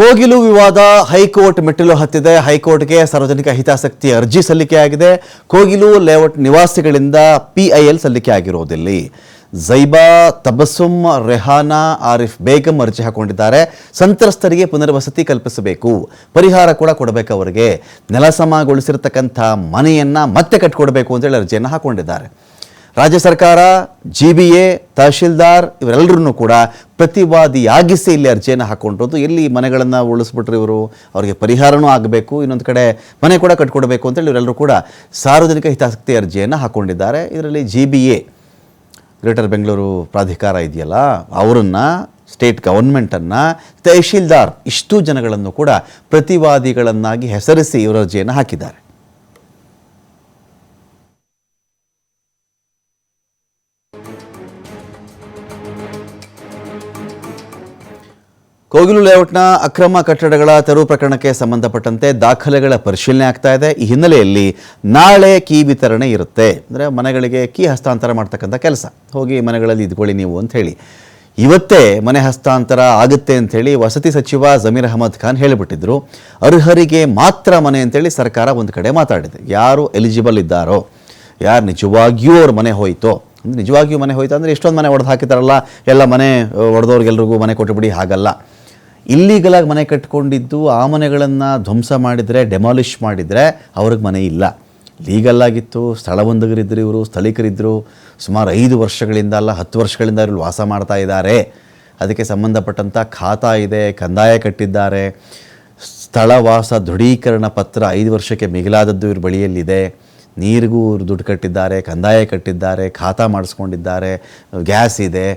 ಕೋಗಿಲು ವಿವಾದ ಹೈಕೋರ್ಟ್ ಮೆಟ್ಟಿಲು ಹತ್ತಿದೆ. ಹೈಕೋರ್ಟ್ಗೆ ಸಾರ್ವಜನಿಕ ಹಿತಾಸಕ್ತಿ ಅರ್ಜಿ ಸಲ್ಲಿಕೆಯಾಗಿದೆ. ಕೋಗಿಲು ಲೇಔಟ್ ನಿವಾಸಿಗಳಿಂದ ಪಿಐಎಲ್ ಸಲ್ಲಿಕೆ ಜೈಬಾ ತಬಸ್ಸುಮ್ ರೆಹಾನಾ, ಆರಿಫ್ ಬೇಗಂ ಅರ್ಜಿ ಹಾಕೊಂಡಿದ್ದಾರೆ. ಸಂತ್ರಸ್ತರಿಗೆ ಪುನರ್ವಸತಿ ಕಲ್ಪಿಸಬೇಕು. ಪರಿಹಾರ ಕೂಡ ಕೊಡಬೇಕು ಅವರಿಗೆ. ನೆಲಸಮಗೊಳಿಸಿರ್ತಕ್ಕಂಥ ಮನೆಯನ್ನು ಮತ್ತೆ ಕಟ್ಕೊಡ್ಬೇಕು ಅಂತೇಳಿ ಅರ್ಜಿಯನ್ನು ಹಾಕೊಂಡಿದ್ದಾರೆ. ರಾಜ್ಯ ಸರ್ಕಾರ ಜಿ ಬಿ ಎ ತಹಶೀಲ್ದಾರ್ ಇವರೆಲ್ಲರೂ ಕೂಡ ಪ್ರತಿವಾದಿಯಾಗಿಸಿ ಇಲ್ಲಿ ಅರ್ಜಿಯನ್ನು ಹಾಕ್ಕೊಂಡಿರೋದು ಎಲ್ಲಿ ಮನೆಗಳನ್ನು ಉಳಿಸ್ಬಿಟ್ರು ಇವರು? ಅವರಿಗೆ ಪರಿಹಾರನೂ ಆಗಬೇಕು, ಇನ್ನೊಂದು ಕಡೆ ಮನೆ ಕೂಡ ಕಟ್ಕೊಡ್ಬೇಕು ಅಂತೇಳಿ ಇವರೆಲ್ಲರೂ ಕೂಡ ಸಾರ್ವಜನಿಕ ಹಿತಾಸಕ್ತಿ ಅರ್ಜಿಯನ್ನು ಹಾಕೊಂಡಿದ್ದಾರೆ. ಇದರಲ್ಲಿ G B A greater Bengaluru ಪ್ರಾಧಿಕಾರ ಇದೆಯಲ್ಲ, ಅವರನ್ನು, ಸ್ಟೇಟ್ ಗವರ್ಮೆಂಟನ್ನು ತಹಶೀಲ್ದಾರ್ ಇಷ್ಟು ಜನಗಳನ್ನು ಕೂಡ ಪ್ರತಿವಾದಿಗಳನ್ನಾಗಿ ಹೆಸರಿಸಿ ಇವರ ಅರ್ಜಿಯನ್ನು ಹಾಕಿದ್ದಾರೆ. ಕೋಗಿಲು ಲೇಔಟ್ನ ಅಕ್ರಮ ಕಟ್ಟಡಗಳ ತೆರವು ಪ್ರಕರಣಕ್ಕೆ ಸಂಬಂಧಪಟ್ಟಂತೆ ದಾಖಲೆಗಳ ಪರಿಶೀಲನೆ ಆಗ್ತಾ ಇದೆ. ಈ ಹಿನ್ನೆಲೆಯಲ್ಲಿ ನಾಳೆ ಕೀ ವಿತರಣೆ ಇರುತ್ತೆ. ಅಂದರೆ ಮನೆಗಳಿಗೆ ಕೀ ಹಸ್ತಾಂತರ ಮಾಡ್ತಕ್ಕಂಥ ಕೆಲಸ. ಹೋಗಿ ಮನೆಗಳಲ್ಲಿ ಇದ್ಕೊಳ್ಳಿ ನೀವು ಅಂತ ಹೇಳಿ. ಇವತ್ತೇ ಮನೆ ಹಸ್ತಾಂತರ ಆಗುತ್ತೆ ಅಂಥೇಳಿ ವಸತಿ ಸಚಿವ ಜಮೀರ್ ಅಹಮದ್ ಖಾನ್ ಹೇಳಿಬಿಟ್ಟಿದ್ರು. ಅರ್ಹರಿಗೆ ಮಾತ್ರ ಮನೆ ಅಂತೇಳಿ ಸರ್ಕಾರ ಒಂದು ಕಡೆ ಮಾತಾಡಿದೆ. ಯಾರು ಎಲಿಜಿಬಲ್ ಇದ್ದಾರೋ, ಯಾರು ನಿಜವಾಗಿಯೂ ಅವ್ರ ಮನೆ ಹೋಯ್ತೋ, ಅಂದರೆ ನಿಜವಾಗಿಯೂ ಮನೆ ಹೋಯ್ತು ಅಂದರೆ ಎಷ್ಟೊಂದು ಮನೆ ಒಡೆದು ಹಾಕಿದಾರಲ್ಲ. ಎಲ್ಲ ಮನೆ, ಒಡೆದವ್ರಿಗೆಲ್ರಿಗೂ ಮನೆ ಕೊಟ್ಟುಬಿಡಿ ಹಾಗಲ್ಲ. ಇಲ್ಲೀಗಲಾಗಿ ಮನೆ ಕಟ್ಕೊಂಡಿದ್ದು, ಆ ಮನೆಗಳನ್ನು ಧ್ವಂಸ ಮಾಡಿದರೆ ಡೆಮಾಲಿಷ್ ಮಾಡಿದರೆ ಅವ್ರಿಗೆ ಮನೆ ಇಲ್ಲ. ಲೀಗಲ್ಲಾಗಿತ್ತು ಸ್ಥಳಬಂಧಗರಿದ್ದರು ಇವರು ಸ್ಥಳೀಕರಿದ್ದರು ಸುಮಾರು ಐದು ವರ್ಷಗಳಿಂದ ಅಲ್ಲ, ಹತ್ತು ವರ್ಷಗಳಿಂದ ಇವರು ವಾಸ ಮಾಡ್ತಾ ಇದ್ದಾರೆ. ಅದಕ್ಕೆ ಸಂಬಂಧಪಟ್ಟಂಥ ಖಾತಾ ಇದೆ, ಕಂದಾಯ ಕಟ್ಟಿದ್ದಾರೆ. ಸ್ಥಳವಾಸ ದೃಢೀಕರಣ ಪತ್ರ ಐದು ವರ್ಷಕ್ಕೆ ಮಿಗಿಲಾದದ್ದು ಇವ್ರ ಬಳಿಯಲ್ಲಿದೆ. ನೀರಿಗೂ ಇವರು ದುಡ್ಡು ಕಟ್ಟಿದ್ದಾರೆ, ಕಂದಾಯ ಕಟ್ಟಿದ್ದಾರೆ, ಖಾತಾ ಮಾಡಿಸ್ಕೊಂಡಿದ್ದಾರೆ. ಗ್ಯಾಸ್ ಇದೆ.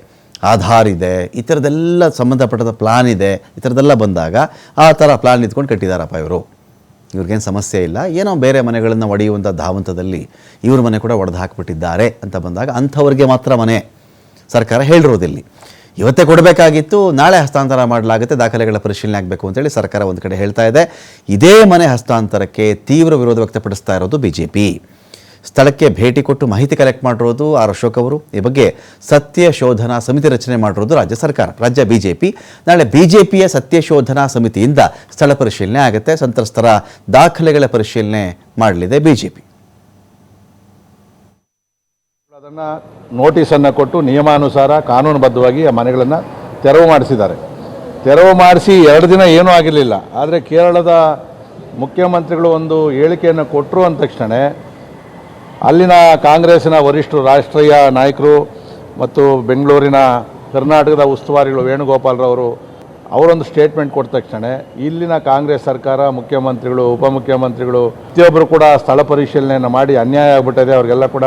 ಆಧಾರ್ ಇದೆ, ಈ ಥರದ್ದೆಲ್ಲ ಸಂಬಂಧಪಟ್ಟದ ಪ್ಲಾನ್ ಇದೆ, ಈ ಥರದ್ದೆಲ್ಲ ಬಂದಾಗ ಆ ಥರ ಪ್ಲಾನ್ ಇದ್ಕೊಂಡು ಕಟ್ಟಿದಾರಪ್ಪ ಇವರು. ಇವ್ರಿಗೇನು ಸಮಸ್ಯೆ ಇಲ್ಲ, ಏನೋ ಬೇರೆ ಮನೆಗಳನ್ನು ಒಡೆಯುವಂಥ ಧಾವಂತದಲ್ಲಿ ಇವ್ರ ಮನೆ ಕೂಡ ಒಡೆದು ಹಾಕಿಬಿಟ್ಟಿದ್ದಾರೆ ಅಂತ ಬಂದಾಗ ಅಂಥವ್ರಿಗೆ ಮಾತ್ರ ಮನೆ. ಸರ್ಕಾರ ಹೇಳಿರೋದಿಲ್ಲಿ. ಇವತ್ತೇ ಕೊಡಬೇಕಾಗಿತ್ತು, ನಾಳೆ ಹಸ್ತಾಂತರ ಮಾಡಲಾಗುತ್ತೆ, ದಾಖಲೆಗಳ ಪರಿಶೀಲನೆ ಆಗಬೇಕು ಅಂತೇಳಿ ಸರ್ಕಾರ ಒಂದು ಕಡೆ ಹೇಳ್ತಾ ಇದೆ. ಇದೇ ಮನೆ ಹಸ್ತಾಂತರಕ್ಕೆ ತೀವ್ರ ವಿರೋಧ ವ್ಯಕ್ತಪಡಿಸ್ತಾ ಇರೋದು ಬಿ ಸ್ಥಳಕ್ಕೆ ಭೇಟಿ ಕೊಟ್ಟು ಮಾಹಿತಿ ಕಲೆಕ್ಟ್ ಮಾಡಿರೋದು ಆರ್ ಅಶೋಕ್ ಅವರು. ಈ ಬಗ್ಗೆ ಸತ್ಯ ಶೋಧನಾ ಸಮಿತಿ ರಚನೆ ಮಾಡಿರೋದು ರಾಜ್ಯ ಸರ್ಕಾರ. ರಾಜ್ಯ ಬಿಜೆಪಿ. ನಾಳೆ ಬಿಜೆಪಿಯ ಸತ್ಯ ಶೋಧನಾ ಸಮಿತಿಯಿಂದ ಸ್ಥಳ ಪರಿಶೀಲನೆ ಆಗುತ್ತೆ. ಸಂತ್ರಸ್ತರ ದಾಖಲೆಗಳ ಪರಿಶೀಲನೆ ಮಾಡಲಿದೆ ಬಿಜೆಪಿ. ಅದನ್ನು ನೋಟಿಸನ್ನು ಕೊಟ್ಟು ನಿಯಮಾನುಸಾರ ಕಾನೂನುಬದ್ಧವಾಗಿ ಆ ಮನೆಗಳನ್ನು ತೆರವು ಮಾಡಿಸಿದ್ದಾರೆ. ತೆರವು ಮಾಡಿಸಿ ಎರಡು ದಿನ ಏನೂ ಆಗಿರಲಿಲ್ಲ. ಆದರೆ ಕೇರಳದ ಮುಖ್ಯಮಂತ್ರಿಗಳು ಒಂದು ಹೇಳಿಕೆಯನ್ನು ಕೊಟ್ಟರು ಅಂದ ತಕ್ಷಣ ಅಲ್ಲಿನ ಕಾಂಗ್ರೆಸ್ಸಿನ ವರಿಷ್ಠರು, ರಾಷ್ಟ್ರೀಯ ನಾಯಕರು ಮತ್ತು ಬೆಂಗಳೂರಿನ ಕರ್ನಾಟಕದ ಉಸ್ತುವಾರಿಗಳು ವೇಣುಗೋಪಾಲ್ರವರು, ಅವರೊಂದು ಸ್ಟೇಟ್ಮೆಂಟ್ ಕೊಟ್ಟ ತಕ್ಷಣ ಇಲ್ಲಿನ ಕಾಂಗ್ರೆಸ್ ಸರ್ಕಾರ, ಮುಖ್ಯಮಂತ್ರಿಗಳು, ಉಪಮುಖ್ಯಮಂತ್ರಿಗಳು, ಪ್ರತಿಯೊಬ್ಬರು ಕೂಡ ಸ್ಥಳ ಪರಿಶೀಲನೆಯನ್ನು ಮಾಡಿ ಅನ್ಯಾಯ ಆಗಿಬಿಟ್ಟಿದೆ. ಅವರಿಗೆಲ್ಲ ಕೂಡ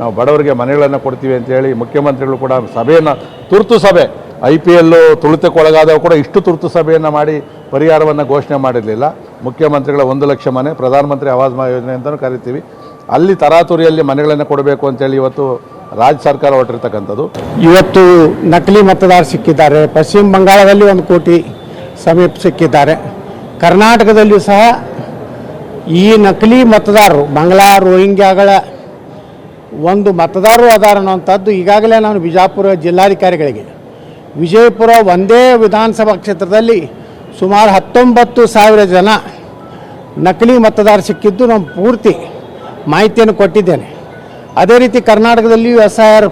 ನಾವು ಬಡವರಿಗೆ ಮನೆಗಳನ್ನು ಕೊಡ್ತೀವಿ ಅಂತೇಳಿ ಮುಖ್ಯಮಂತ್ರಿಗಳು ಕೂಡ ಸಭೆಯನ್ನು, ತುರ್ತು ಸಭೆ, ಐ ಪಿ ಎಲ್ಲು ತುಳಿತಕ್ಕೊಳಗಾದವು ಕೂಡ ಇಷ್ಟು ತುರ್ತು ಸಭೆಯನ್ನು ಮಾಡಿ ಪರಿಹಾರವನ್ನು ಘೋಷಣೆ ಮಾಡಿರಲಿಲ್ಲ. ಮುಖ್ಯಮಂತ್ರಿಗಳ ಒಂದು ಲಕ್ಷ ಮನೆ, ಪ್ರಧಾನಮಂತ್ರಿ ಆವಾಸ್ ಯೋಜನೆ ಅಂತಲೂ ಕರಿತೀವಿ. ಅಲ್ಲಿ ತರಾತುರಿಯಲ್ಲಿ ಮನೆಗಳನ್ನು ಕೊಡಬೇಕು ಅಂತೇಳಿ ಇವತ್ತು ರಾಜ್ಯ ಸರ್ಕಾರ ಹೊರಟಿರ್ತಕ್ಕಂಥದ್ದು. ಇವತ್ತು ನಕಲಿ ಮತದಾರ ಸಿಕ್ಕಿದ್ದಾರೆ. ಪಶ್ಚಿಮ ಬಂಗಾಳದಲ್ಲಿ ಒಂದು ಕೋಟಿ ಸಮೀಪ ಸಿಕ್ಕಿದ್ದಾರೆ. ಕರ್ನಾಟಕದಲ್ಲಿಯೂ ಸಹ ಈ ನಕಲಿ ಮತದಾರರು ಬಂಗ್ಲಾ ರೋಹಿಂಗ್ಯಾಗಳ ಒಂದು ಮತದಾರರು ಅದಾರ ಅನ್ನುವಂಥದ್ದು ಈಗಾಗಲೇ ನಾನು ಬಿಜಾಪುರ ಜಿಲ್ಲಾಧಿಕಾರಿಗಳಿಗೆ. ವಿಜಯಪುರ ಒಂದೇ ವಿಧಾನಸಭಾ ಕ್ಷೇತ್ರದಲ್ಲಿ ಸುಮಾರು ಹತ್ತೊಂಬತ್ತು ಸಾವಿರ ಜನ ನಕಲಿ ಮತದಾರ ಸಿಕ್ಕಿದ್ದು ನಮ್ಮ ಪೂರ್ತಿ ಮಾಹಿತಿಯನ್ನು ಕೊಟ್ಟಿದ್ದೇನೆ. ಅದೇ ರೀತಿ ಕರ್ನಾಟಕದಲ್ಲಿ ಎಸ್ ಐ ಆರ್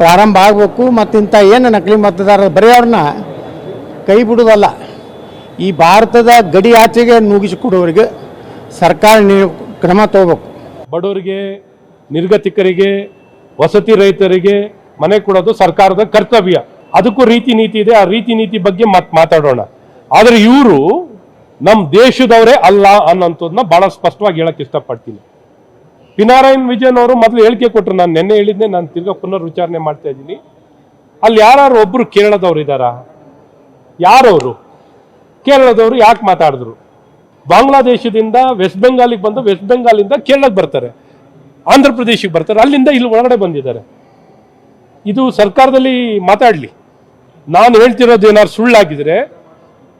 ಪ್ರಾರಂಭ ಆಗಬೇಕು ಮತ್ತು ಇಂಥ ಏನು ನಕಲಿ ಮತದಾರರು ಬರೀ ಅವ್ರನ್ನ ಕೈ ಬಿಡೋದಲ್ಲ ಈ ಭಾರತದ ಗಡಿ ಆಚೆಗೆ ನುಗ್ಗಿಸಿಕೊಡೋರಿಗೆ ಸರ್ಕಾರ ಕ್ರಮ ತಗೋಬೇಕು. ಬಡವರಿಗೆ, ನಿರ್ಗತಿಕರಿಗೆ, ವಸತಿ ರಹಿತರಿಗೆ ಮನೆ ಕೊಡೋದು ಸರ್ಕಾರದ ಕರ್ತವ್ಯ. ಅದಕ್ಕೂ ರೀತಿ ನೀತಿ ಇದೆ, ಆ ರೀತಿ ನೀತಿ ಬಗ್ಗೆ ಮತ್ ಮಾತಾಡೋಣ. ಆದರೆ ಇವರು ನಮ್ಮ ದೇಶದವರೇ ಅಲ್ಲ ಅನ್ನೋಂಥದ್ದನ್ನ ಭಾಳ ಸ್ಪಷ್ಟವಾಗಿ ಹೇಳಕ್ಕೆ ಇಷ್ಟಪಡ್ತೀನಿ. ಪಿನಾರಾಯಣ್ ವಿಜಯನ್ ಅವರು ಮೊದಲು ಹೇಳಿಕೆ ಕೊಟ್ಟರು ನಾನು ನಿನ್ನೆ ಹೇಳಿದ್ದೆ, ನಾನು ತಿರ್ಗಾ ಪುನರ್ ವಿಚಾರಣೆ ಮಾಡ್ತಾ ಇದ್ದೀನಿ. ಅಲ್ಲಿ ಯಾರು ಒಬ್ಬರು ಕೇರಳದವ್ರು ಇದ್ದಾರಾ? ಯಾರವರು? ಕೇರಳದವರು ಯಾಕೆ ಮಾತಾಡಿದ್ರು? ಬಾಂಗ್ಲಾದೇಶದಿಂದ ವೆಸ್ಟ್ ಬೆಂಗಾಲಿಗೆ ಬಂದು ವೆಸ್ಟ್ ಬೆಂಗಾಲಿಂದ ಕೇರಳಕ್ಕೆ ಬರ್ತಾರೆ. ಆಂಧ್ರ ಪ್ರದೇಶಕ್ಕೆ ಬರ್ತಾರೆ. ಅಲ್ಲಿಂದ ಇಲ್ಲಿ ಒಳಗಡೆ ಬಂದಿದ್ದಾರೆ. ಇದು ಸರ್ಕಾರದಲ್ಲಿ ಮಾತಾಡಲಿ. ನಾನು ಹೇಳ್ತಿರೋದು ಏನಾದ್ರು ಸುಳ್ಳಾಗಿದ್ರೆ,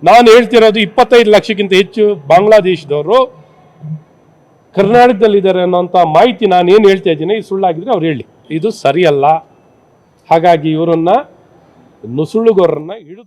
ನಾನು ಹೇಳ್ತಿರೋದು ಇಪ್ಪತ್ತೈದು ಲಕ್ಷಕ್ಕಿಂತ ಹೆಚ್ಚು ಬಾಂಗ್ಲಾದೇಶದವರು ಕರ್ನಾಟಕದಲ್ಲಿದ್ದಾರೆ ಅನ್ನೋಂಥ ಮಾಹಿತಿ ನಾನು ಏನು ಹೇಳ್ತಾ ಇದ್ದೀನಿ ಇದು ಸುಳ್ಳಾಗಿದ್ರೆ ಅವ್ರು ಹೇಳಿ. ಇದು ಸರಿಯಲ್ಲ. ಹಾಗಾಗಿ ಇವರನ್ನು ನುಸುಳುಗೋರನ್ನ ಹಿಡಿದು